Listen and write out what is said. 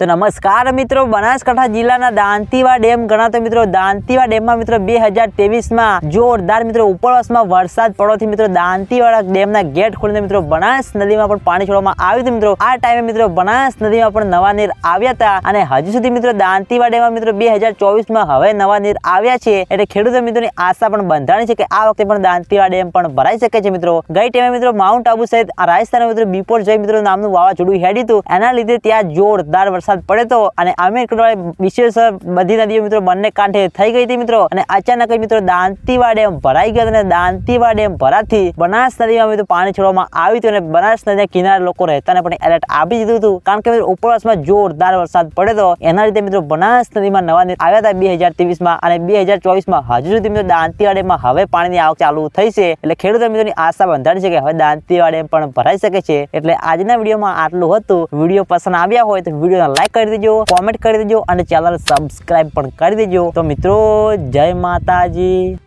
તો નમસ્કાર મિત્રો, બનાસકાંઠા જિલ્લાના દાંતીવા ડેમ ગણાતો મિત્રો, દાંતીવા ડેમમાં મિત્રો બે હજાર તેવીસમાં જોરદાર મિત્રો ઉપરવાસમાં વરસાદ પડવાથી મિત્રો દાંતીવાડા ડેમના ગેટ ખોલીને મિત્રો બનાસ નદીમાં પણ પાણી છોડવામાં આવ્યું હતું મિત્રો. આ ટાઈમે મિત્રો બનાસ નદીમાં પણ નવા નીર આવ્યા હતા અને હજુ સુધી મિત્રો દાંતીવા ડેમમાં મિત્રો બે હજાર ચોવીસમાં હવે નવા નીર આવ્યા છે એટલે ખેડૂતો મિત્રોની આશા પણ બંધાણી છે કે આ વખતે પણ દાંતીવા ડેમ પણ ભરાઈ શકે છે મિત્રો. ગઈ ટાઈમે મિત્રો માઉન્ટ આબુ સહિત રાજસ્થાન મિત્રો બિપોર જય મિત્રો નામનું વાવાઝોડું હેડ્યું હતું. એના લીધે ત્યાં જોરદાર વરસાદ પડ્યો તો અને અમીર વિશેષ બધી નદીઓ મિત્રો બંને કાંઠે થઈ ગઈ હતી મિત્રો અને અચાનક મિત્રો દાંતીવા ડેમ ભરાઈ ગયો અને દાંતીવા ડેમ ભરાથી બનાસ નદીમાં મિત્રો પાણી છોડવામાં આવ્યું હતું અને બનાસ નદીના કિનારે લોકો રહેતાને પણ એલર્ટ આપી દીધું હતું. કારણ કે મિત્રો ઉપરવાસમાં જોરદાર વરસાદ પડે તો એના લીધે મિત્રો બનાસ નદીમાં નવા નીર આવ્યા હતા બે હજાર ત્રેવીસમાં અને બે હજાર ચોવીસમાં હજુ સુધી મિત્રો દાંતીવા ડેમમાં હવે પાણીની આવક ચાલુ થઈ છે. એટલે ખેડૂતો મિત્રોની આશા બંધાણી છે કે હવે દાંતીવા ડેમ પણ ભરાઈ શકે છે. એટલે આજના વિડીયોમાં આટલું હતું. વીડિયો પસંદ આવ્યા હોય તો વિડીયોને લાઈક કરી દેજો કોમેન્ટ કરી દેજો અને ચેનલ સબસ્ક્રાઈબ પણ કરી દેજો. તો મિત્રો, જય માતાજી.